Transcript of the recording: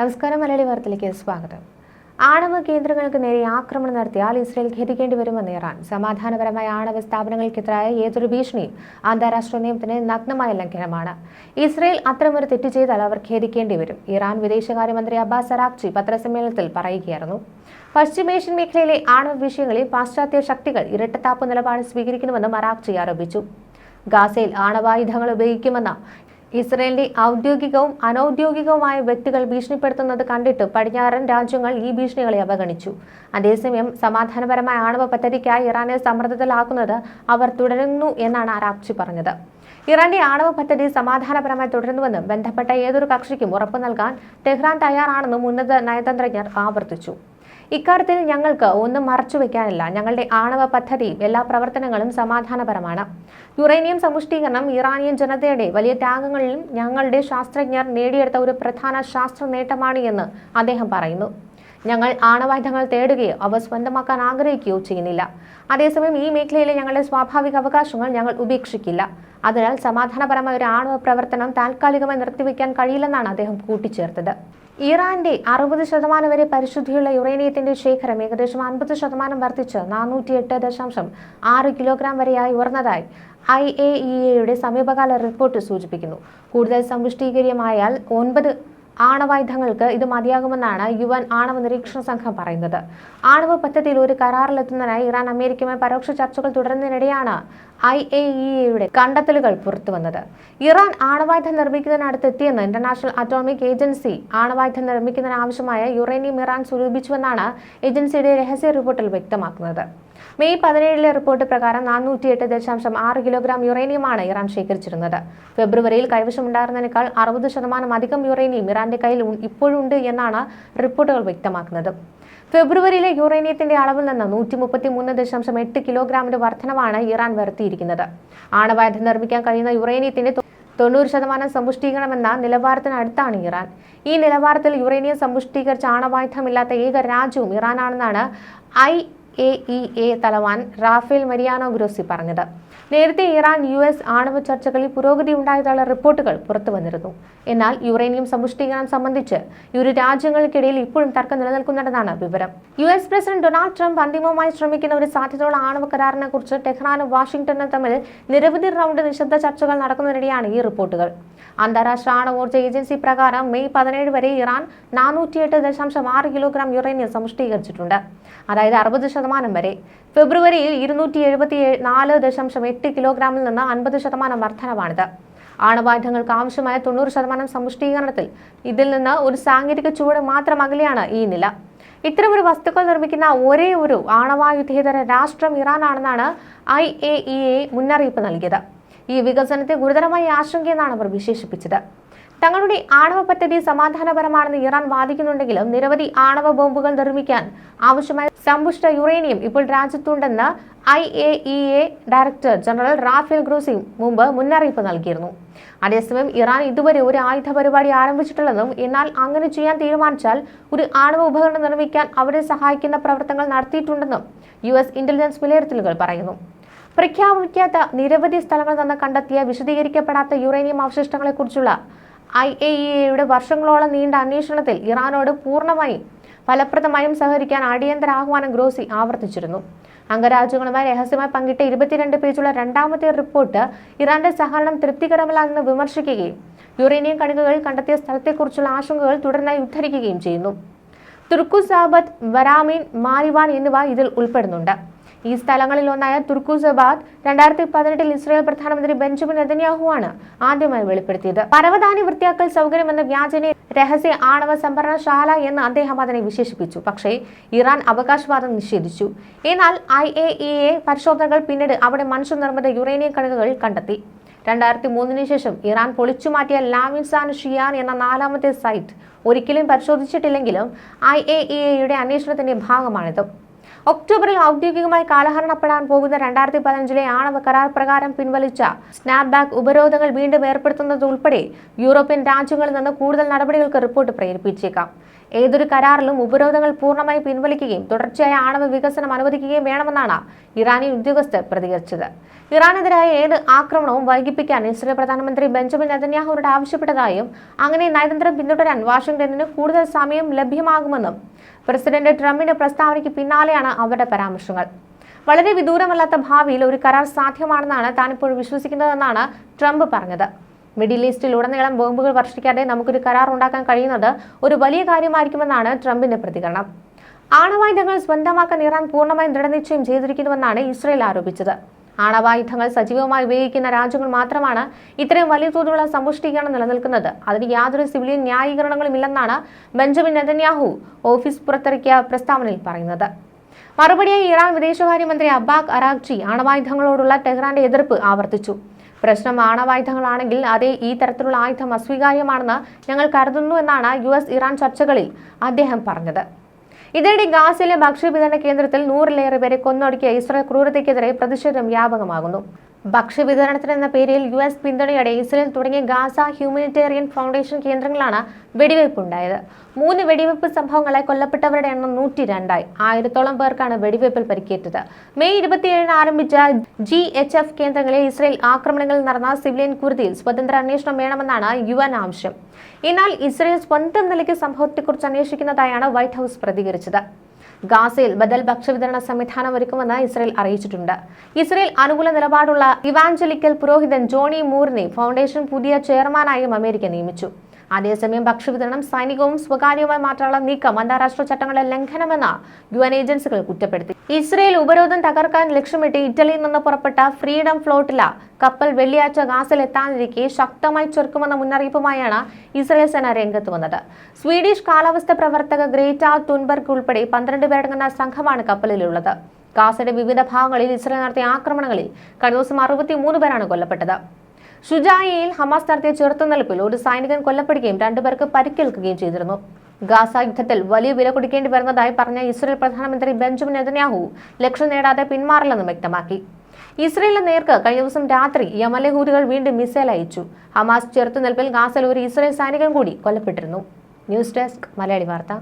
നമസ്കാരം മലയാളി വാർത്തയിലേക്ക് സ്വാഗതം. ആണവ കേന്ദ്രങ്ങൾക്ക് നേരെ ആക്രമണം നടത്തിയാൽ ഇസ്രയേൽ ഖേദിക്കേണ്ടി വരുമെന്ന് ഇറാൻ. സമാധാനപരമായ ആണവ സ്ഥാപനങ്ങൾക്കെതിരായ ഏതൊരു ഭീഷണിയും അന്താരാഷ്ട്ര നിയമത്തിന് നഗ്നമായ ലംഘനമാണ്. ഇസ്രയേൽ അത്തരമൊരു തെറ്റ് ചെയ്താൽ അവർ ഖേദിക്കേണ്ടി വരും. ഇറാൻ വിദേശകാര്യമന്ത്രി അബ്ബാസ് അറാഖ്ചി പത്രസമ്മേളനത്തിൽ പറയുകയായിരുന്നു. പശ്ചിമേഷ്യൻ മേഖലയിലെ ആണവ വിഷയങ്ങളിൽ പാശ്ചാത്യ ശക്തികൾ ഇരട്ടത്താപ്പ് നിലപാട് സ്വീകരിക്കണമെന്നും അറാഖ്ചി ആരോപിച്ചു. ഗാസയിൽ ആണവായുധങ്ങൾ ഉപയോഗിക്കുമെന്ന ഇസ്രയേലിന്റെ ഔദ്യോഗികവും അനൌദ്യോഗികവുമായ വ്യക്തികൾ ഭീഷണിപ്പെടുത്തുന്നത് കണ്ടിട്ട് പടിഞ്ഞാറൻ രാജ്യങ്ങൾ ഈ ഭീഷണികളെ അവഗണിച്ചു. അതേസമയം സമാധാനപരമായ ആണവ പദ്ധതിക്കായി ഇറാനെ സമ്മർദ്ദത്തിലാക്കുന്നത് അവർ തുടരുന്നു എന്നാണ് അറാക്ചി പറഞ്ഞത്. ഇറാന്റെ ആണവ പദ്ധതി സമാധാനപരമായി തുടരുന്നുവെന്നും ബന്ധപ്പെട്ട ഏതൊരു കക്ഷിക്കും ഉറപ്പു നൽകാൻ ടെഹ്റാൻ തയ്യാറാണെന്നും ഉന്നത നയതന്ത്രജ്ഞർ ആവർത്തിച്ചു. ഇക്കാര്യത്തിൽ ഞങ്ങൾക്ക് ഒന്നും മറച്ചുവെക്കാനില്ല ഞങ്ങളുടെ ആണവ പദ്ധതിയും എല്ലാ പ്രവർത്തനങ്ങളും സമാധാനപരമാണ്. യുറേനിയം സമുഷ്ടീകരണം ഇറാനിയൻ ജനതയുടെ വലിയ ത്യാഗങ്ങളിലും ഞങ്ങളുടെ ശാസ്ത്രജ്ഞർ നേടിയെടുത്ത ഒരു പ്രധാന ശാസ്ത്ര നേട്ടമാണ് എന്ന് അദ്ദേഹം പറയുന്നു. ഞങ്ങൾ ആണവായുധങ്ങൾ തേടുകയോ അവ സ്വന്തമാക്കാൻ ആഗ്രഹിക്കുകയോ ചെയ്യുന്നില്ല. അതേസമയം ഈ മേഖലയിലെ ഞങ്ങളുടെ സ്വാഭാവിക അവകാശങ്ങൾ ഞങ്ങൾ ഉപേക്ഷിക്കില്ല. അതിനാൽ സമാധാനപരമായ ഒരു ആണവ പ്രവർത്തനം താൽക്കാലികമായി നിർത്തിവെക്കാൻ കഴിയില്ലെന്നാണ് അദ്ദേഹം കൂട്ടിച്ചേർത്തത്. ഇറാന്റെ അറുപത് ശതമാനം വരെ പരിശുദ്ധിയുള്ള യുറേനിയത്തിന്റെ ശേഖരം ഏകദേശം അൻപത് ശതമാനം വർദ്ധിച്ച് നാനൂറ്റി എട്ട് ദശാംശം ആറ് കിലോഗ്രാം വരെയായി ഉയർന്നതായി ഐ എ ഇ എയുടെ സമീപകാല റിപ്പോർട്ട് സൂചിപ്പിക്കുന്നു. കൂടുതൽ സമ്പുഷ്ടീകര്യമായാൽ ഒൻപത് ആണവായുധങ്ങൾക്ക് ഇത് മതിയാകുമെന്നാണ് യു എൻ ആണവ നിരീക്ഷണ സംഘം പറയുന്നത്. ആണവ പദ്ധതിയിൽ ഒരു കരാറിലെത്തുന്നതിനായി ഇറാൻ അമേരിക്കയുമായി പരോക്ഷ ചർച്ചകൾ തുടരുന്നതിനിടെയാണ് ഐ എ ഇ എയുടെ കണ്ടെത്തലുകൾ പുറത്തുവന്നത് ഇറാൻ ആണവായുധം നിർമ്മിക്കുന്നതിനടുത്ത് എത്തിയെന്ന് ഇന്റർനാഷണൽ അറ്റോമിക് ഏജൻസി ആണവായുധം നിർമ്മിക്കുന്നതിനാവശ്യമായ യുറേനിയം ഇറാൻ സ്വരൂപിച്ചുവെന്നാണ് ഏജൻസിയുടെ രഹസ്യ റിപ്പോർട്ടിൽ വ്യക്തമാക്കുന്നത്. മെയ് പതിനേഴിലെ റിപ്പോർട്ട് പ്രകാരം നാനൂറ്റിയെട്ട് ദശാംശം ആറ് കിലോഗ്രാം യുറേനിയമാണ് ഇറാൻ ശേഖരിച്ചിരുന്നത്. ഫെബ്രുവരിയിൽ കൈവശമുണ്ടായിരുന്നതിനേക്കാൾ അറുപത് ശതമാനം അധികം യുറേനിയം ഇറാന്റെ കയ്യിൽ ഇപ്പോഴുണ്ട് എന്നാണ് റിപ്പോർട്ടുകൾ വ്യക്തമാക്കുന്നത്. ഫെബ്രുവരിയിലെ യുറേനിയത്തിന്റെ അളവിൽ നിന്ന് നൂറ്റി മുപ്പത്തി മൂന്ന് ദശാംശം എട്ട് കിലോഗ്രാമിന്റെ വർധനവാണ് ഇറാൻ വരുത്തിയിരിക്കുന്നത്. ആണവായുധം നിർമ്മിക്കാൻ കഴിയുന്ന യുറേനിയത്തിന്റെ തൊണ്ണൂറ് ശതമാനം സമ്പുഷ്ടീകരണമെന്ന നിലവാരത്തിനടുത്താണ് ഇറാൻ. ഈ നിലവാരത്തിൽ യുറേനിയം സമ്പുഷ്ടീകരിച്ച ആണവായുധമില്ലാത്ത ഏക രാജ്യവും ഇറാനാണെന്നാണ് ഐ എ ഇ എ തലവാൻ റാഫേൽ മരിയാനോ ഗ്രോസി പറഞ്ഞത് നേരത്തെ ഇറാൻ യു എസ് ആണവ ചർച്ചകളിൽ പുരോഗതി ഉണ്ടായതായുള്ള റിപ്പോർട്ടുകൾ പുറത്തു വന്നിരുന്നു. എന്നാൽ യുറേനിയം സമ്പുഷ്ടീകരണം സംബന്ധിച്ച് ഇരു രാജ്യങ്ങൾക്കിടയിൽ ഇപ്പോഴും തർക്കം നിലനിൽക്കുന്നുണ്ടെന്നാണ് വിവരം. U S president Donald Trump അന്തിമമായി ശ്രമിക്കുന്ന ഒരു സാധ്യതയുള്ള ആണവ കരാറിനെ കുറിച്ച് ടെഹ്റാനും വാഷിംഗ്ടണും തമ്മിൽ നിരവധി റൗണ്ട് നിശബ്ദ ചർച്ചകൾ നടക്കുന്നതിനിടെയാണ് ഈ റിപ്പോർട്ടുകൾ. അന്താരാഷ്ട്ര ആണവോർജ ഏജൻസി പ്രകാരം മെയ് പതിനേഴ് വരെ ഇറാൻ നാനൂറ്റിയെട്ട് ദശാംശം ആറ് കിലോഗ്രാം യുറേനിയം സമ്പുഷ്ടീകരിച്ചിട്ടുണ്ട്. അതായത് അറുപത് ശതമാനം വരെ. ഫെബ്രുവരിയിൽ ഇരുന്നൂറ്റി എഴുപത്തി നാല് ദശാംശം എട്ട് കിലോഗ്രാമിൽ നിന്ന് അൻപത് ശതമാനം വർധനവാണിത്. ആണവായുധങ്ങൾക്ക് ആവശ്യമായ തൊണ്ണൂറ് ശതമാനം സമ്പുഷ്ടീകരണത്തിൽ ഇതിൽ നിന്ന് ഒരു സാങ്കേതിക ചുവട് മാത്രം അകലെയാണ് ഈ നില. ഇത്തരമൊരു വസ്തുക്കൾ നിർമ്മിക്കുന്ന ഒരേ ഒരു ആണവായുധേതര രാഷ്ട്രം ഇറാനാണെന്നാണ് ഐ എ ഇ എ മുന്നറിയിപ്പ് നൽകിയത്. ഈ വികസനത്തെ ഗുരുതരമായ ആശങ്കയെന്നാണ് അവർ വിശേഷിപ്പിച്ചത്. തങ്ങളുടെ ആണവ പദ്ധതി സമാധാനപരമാണെന്ന് ഇറാൻ വാദിക്കുന്നുണ്ടെങ്കിലും നിരവധി ആണവ ബോംബുകൾ നിർമ്മിക്കാൻ ആവശ്യമായ സമ്പുഷ്ട യുറേനിയം ഇപ്പോൾ രാജ്യത്തുണ്ടെന്ന് I A E A director general Rafael Grossi മുമ്പ് മുന്നറിയിപ്പ് നൽകിയിരുന്നു. അതേസമയം ഇറാൻ ഇതുവരെ ഒരു ആയുധ പരിപാടി ആരംഭിച്ചിട്ടില്ലെന്നും എന്നാൽ അങ്ങനെ ചെയ്യാൻ തീരുമാനിച്ചാൽ ഒരു ആണവ ഉപകരണം നിർമ്മിക്കാൻ അവരെ സഹായിക്കുന്ന പ്രവർത്തനങ്ങൾ നടത്തിയിട്ടുണ്ടെന്നും യു എസ് ഇന്റലിജൻസ് വിലയിരുത്തലുകൾ പറയുന്നു. പ്രഖ്യാപിക്കാത്ത നിരവധി സ്ഥലങ്ങളിൽ നിന്ന് കണ്ടെത്തിയ വിശദീകരിക്കപ്പെടാത്ത യുറേനിയം അവശിഷ്ടങ്ങളെക്കുറിച്ചുള്ള ഐ എ ഇ എയുടെ വർഷങ്ങളോളം നീണ്ട അന്വേഷണത്തിൽ ഇറാനോട് പൂർണമായും ഫലപ്രദമായും സഹകരിക്കാൻ അടിയന്തര ആഹ്വാനം ഗ്രോസി ആവർത്തിച്ചിരുന്നു. അംഗരാജ്യങ്ങളുമായി രഹസ്യമായി പങ്കിട്ട ഇരുപത്തിരണ്ട് പേജുള്ള രണ്ടാമത്തെ റിപ്പോർട്ട് ഇറാന്റെ സഹകരണം തൃപ്തികരമല്ലെന്ന് വിമർശിക്കുകയും യുറേനിയം കണികകൾ കണ്ടെത്തിയ സ്ഥലത്തെക്കുറിച്ചുള്ള ആശങ്കകൾ തുടർന്നായി ഉദ്ധരിക്കുകയും ചെയ്യുന്നു. തുർക്കുസാബത്ത് വരാമീൻ മാരിവാൻ എന്നിവ ഇതിൽ ഉൾപ്പെടുന്നുണ്ട്. ഈ സ്ഥലങ്ങളിൽ ഒന്നായ തുർക്കുസബാദ് രണ്ടായിരത്തി പതിനെട്ടിൽ ഇസ്രായേൽ പ്രധാനമന്ത്രി ബെഞ്ചമിൻ നെതന്യാഹുവാണ് ആദ്യമായി വെളിപ്പെടുത്തിയത്. പരവതാനി വൃത്തിയാക്കൽ സൗകര്യം എന്ന വ്യാജനെ രഹസ്യ ആണവ സംഭരണശാല എന്ന് അദ്ദേഹം അതിനെ വിശേഷിപ്പിച്ചു. പക്ഷേ ഇറാൻ അവകാശവാദം നിഷേധിച്ചു. എന്നാൽ ഐ എ ഇ എ പരിശോധനകൾ പിന്നീട് അവിടെ മനുഷ്യനിർമ്മിത യുറേനിയം കണികകൾ കണ്ടെത്തി. രണ്ടായിരത്തി മൂന്നിന് ശേഷം ഇറാൻ പൊളിച്ചുമാറ്റിയ ലാമിൻസാൻ ഷിയാൻ എന്ന നാലാമത്തെ സൈറ്റ് ഒരിക്കലും പരിശോധിച്ചിട്ടില്ലെങ്കിലും ഐ എ ഇ എയുടെ അന്വേഷണത്തിന്റെ ഭാഗമാണിത്. ഒക്ടോബറിൽ ഔദ്യോഗികമായി കാലഹരണപ്പെടാൻ പോകുന്ന രണ്ടായിരത്തി പതിനഞ്ചിലെ ആണവ കരാർ പ്രകാരം പിൻവലിച്ച സ്നാപ്ബാക്ക് ഉപരോധങ്ങൾ വീണ്ടും ഏർപ്പെടുത്തുന്നത് ഉൾപ്പെടെ യൂറോപ്യൻ രാജ്യങ്ങളിൽ നിന്ന് കൂടുതൽ നടപടികൾക്ക് റിപ്പോർട്ട് പ്രേരിപ്പിച്ചേക്കാം. ഏതൊരു കരാറിലും ഉപരോധങ്ങൾ പൂർണമായി പിൻവലിക്കുകയും തുടർച്ചയായ ആണവ വികസനം അനുവദിക്കുകയും വേണമെന്നാണ് ഇറാനി ഉദ്യോഗസ്ഥർ പ്രതികരിച്ചത്. ഇറാനെതിരായ ഏത് ആക്രമണവും വൈകിപ്പിക്കാൻ ഇസ്രയേൽ പ്രധാനമന്ത്രി ബെഞ്ചമിൻ നെതന്യാഹുവോട് ആവശ്യപ്പെട്ടതായും അങ്ങനെ നയതന്ത്രം പിന്തുടരാൻ വാഷിംഗ്ടണിന് കൂടുതൽ സമയം ലഭ്യമാകുമെന്നും പ്രസിഡന്റ് ട്രംപിന്റെ പ്രസ്താവനയ്ക്ക് പിന്നാലെയാണ് അവരുടെ പരാമർശങ്ങൾ. വളരെ വിദൂരമല്ലാത്ത ഭാവിയിൽ ഒരു കരാർ സാധ്യമാണെന്നാണ് താനിപ്പോൾ വിശ്വസിക്കുന്നതെന്നാണ് ട്രംപ് പറഞ്ഞത്. മിഡിൽ ഈസ്റ്റിൽ ഉടനീളം ബോംബുകൾ വർഷിക്കാതെ നമുക്കൊരു കരാർ ഉണ്ടാക്കാൻ കഴിയുന്നത് ഒരു വലിയ കാര്യമായിരിക്കുമെന്നാണ് ട്രംപിന്റെ പ്രതികരണം. ആണവായുധങ്ങൾ സ്വന്തമാക്കാൻ ഇറാൻ പൂർണമായും ദൃഢനിശ്ചയം ചെയ്തിരിക്കുന്നുവെന്നാണ് ഇസ്രയേൽ ആരോപിച്ചത്. ആണവായുധങ്ങൾ സജീവമായി ഉപയോഗിക്കുന്ന രാജ്യങ്ങൾ മാത്രമാണ് ഇത്രയും വലിയ തോതിലുള്ള സമ്പുഷ്ടീകരണം നിലനിൽക്കുന്നത്. അതിന് യാതൊരു സിവിലിയൻ ന്യായീകരണങ്ങളും ഇല്ലെന്നാണ് ബെഞ്ചമിൻ നെതന്യാഹു ഓഫീസ് പുറത്തിറക്കിയ പ്രസ്താവനയിൽ പറയുന്നത്. മറുപടിയായി ഇറാൻ വിദേശകാര്യമന്ത്രി അബ്ബാഖ് അറാഖ്ചി ആണവായുധങ്ങളോടുള്ള ടെഹ്റാന്റെ എതിർപ്പ് ആവർത്തിച്ചു. പ്രശ്നം ആണവായുധങ്ങളാണെങ്കിൽ അതേ ഈ തരത്തിലുള്ള ആയുധം അസ്വീകാര്യമാണെന്ന് ഞങ്ങൾ കരുതുന്നു എന്നാണ് യു എസ് ഇറാൻ ചർച്ചകളിൽ അദ്ദേഹം പറഞ്ഞത്. ഇതിനിടെ ഗാസയിലെ ഭക്ഷ്യവിതരണ കേന്ദ്രത്തിൽ നൂറിലേറെ പേരെ കൊന്നൊടുക്കിയ ഇസ്രായേൽ ക്രൂരതയ്ക്കെതിരെ പ്രതിഷേധം വ്യാപകമാകുന്നു. ഭക്ഷ്യവിതരണത്തിന് എന്ന പേരിൽ യു എസ് പിന്തുണയോടെ ഇസ്രയേൽ തുടങ്ങിയ ഗാസ ഹ്യൂമാനിറ്റേറിയൻ ഫൗണ്ടേഷൻ കേന്ദ്രങ്ങളാണ് വെടിവയ്പുണ്ടായത്. മൂന്ന് വെടിവയ്പ് സംഭവങ്ങളെ കൊല്ലപ്പെട്ടവരുടെ എണ്ണം നൂറ്റി രണ്ടായി ആയിരത്തോളം പേർക്കാണ് വെടിവയ്പിൽ പരിക്കേറ്റത്. മെയ് ഇരുപത്തിയേഴിന് ആരംഭിച്ച ജി എച്ച് എഫ് കേന്ദ്രങ്ങളിൽ ഇസ്രയേൽ ആക്രമണങ്ങൾ നടന്ന സിവിലിയൻ കുരുതിയിൽ സ്വതന്ത്ര അന്വേഷണം വേണമെന്നാണ് യു എൻ ആവശ്യം. എന്നാൽ ഇസ്രയേൽ സ്വന്തം നിലയ്ക്ക് സംഭവത്തെക്കുറിച്ച് അന്വേഷിക്കുന്നതായാണ് വൈറ്റ് ഹൌസ് പ്രതികരിച്ചത്. ഗാസയിൽ ബദൽ ഭക്ഷ്യവിതരണ സംവിധാനം ഒരുക്കുമെന്ന് ഇസ്രയേൽ അറിയിച്ചിട്ടുണ്ട്. ഇസ്രയേൽ അനുകൂല നിലപാടുള്ള ഇവാഞ്ചലിക്കൽ പുരോഹിതൻ ജോണി മൂറിനെ ഫൗണ്ടേഷൻ പുതിയ ചെയർമാനായും അമേരിക്ക നിയമിച്ചു. അതേസമയം ഭക്ഷ്യവിതരണം സൈനികവും സ്വകാര്യവുമായി മാറ്റാനുള്ള നീക്കം അന്താരാഷ്ട്ര ചട്ടങ്ങളെ ലംഘനമെന്ന് യു എൻ ഏജൻസികൾ കുറ്റപ്പെടുത്തി. ഇസ്രയേൽ ഉപരോധം തകർക്കാൻ ലക്ഷ്യമിട്ട് ഇറ്റലിയിൽ നിന്ന് പുറപ്പെട്ട ഫ്രീഡം ഫ്ലോട്ടില കപ്പൽ വെള്ളിയാഴ്ച ഗാസിൽ എത്താനിരിക്കെ ശക്തമായി ചെറുക്കുമെന്ന മുന്നറിയിപ്പുമായാണ് ഇസ്രയേൽ സേന രംഗത്ത് വന്നത്. സ്വീഡിഷ് കാലാവസ്ഥ പ്രവർത്തക ഗ്രേറ്റ തുൻബർഗ് ഉൾപ്പെടെ പന്ത്രണ്ട് പേരടങ്ങുന്ന സംഘമാണ് കപ്പലിലുള്ളത്. ഗാസയുടെ വിവിധ ഭാഗങ്ങളിൽ ഇസ്രയേൽ നടത്തിയ ആക്രമണങ്ങളിൽ കഴിഞ്ഞ ദിവസം അറുപത്തിമൂന്ന് പേരാണ് കൊല്ലപ്പെട്ടത്. ഷുജായിയിൽ ഹമാസ് നടത്തിയ ചെറുത്തുനിൽപ്പിൽ ഒരു സൈനികൻ കൊല്ലപ്പെടുകയും രണ്ടുപേർക്ക് പരിക്കേൽക്കുകയും ചെയ്തിരുന്നു. ഗാസ യുദ്ധത്തിൽ വലിയ വില കൊടുക്കേണ്ടി വരുന്നതായി പറഞ്ഞ ഇസ്രയേൽ പ്രധാനമന്ത്രി ബെഞ്ചമിൻ നെതന്യാഹു ലക്ഷ്യം നേടാതെ പിന്മാറില്ലെന്നും വ്യക്തമാക്കി. ഇസ്രയേലിന് നേർക്ക് കഴിഞ്ഞ ദിവസം രാത്രി യമലഹൂതികൾ വീണ്ടും മിസൈൽ അയച്ചു. ഹമാസ് ചെറുത്തുനിൽപ്പിൽ ഗാസയിൽ ഒരു ഇസ്രയേൽ സൈനികൻ കൂടി കൊല്ലപ്പെട്ടിരുന്നു. ന്യൂസ് ഡെസ്ക് മലയാളി വാർത്ത.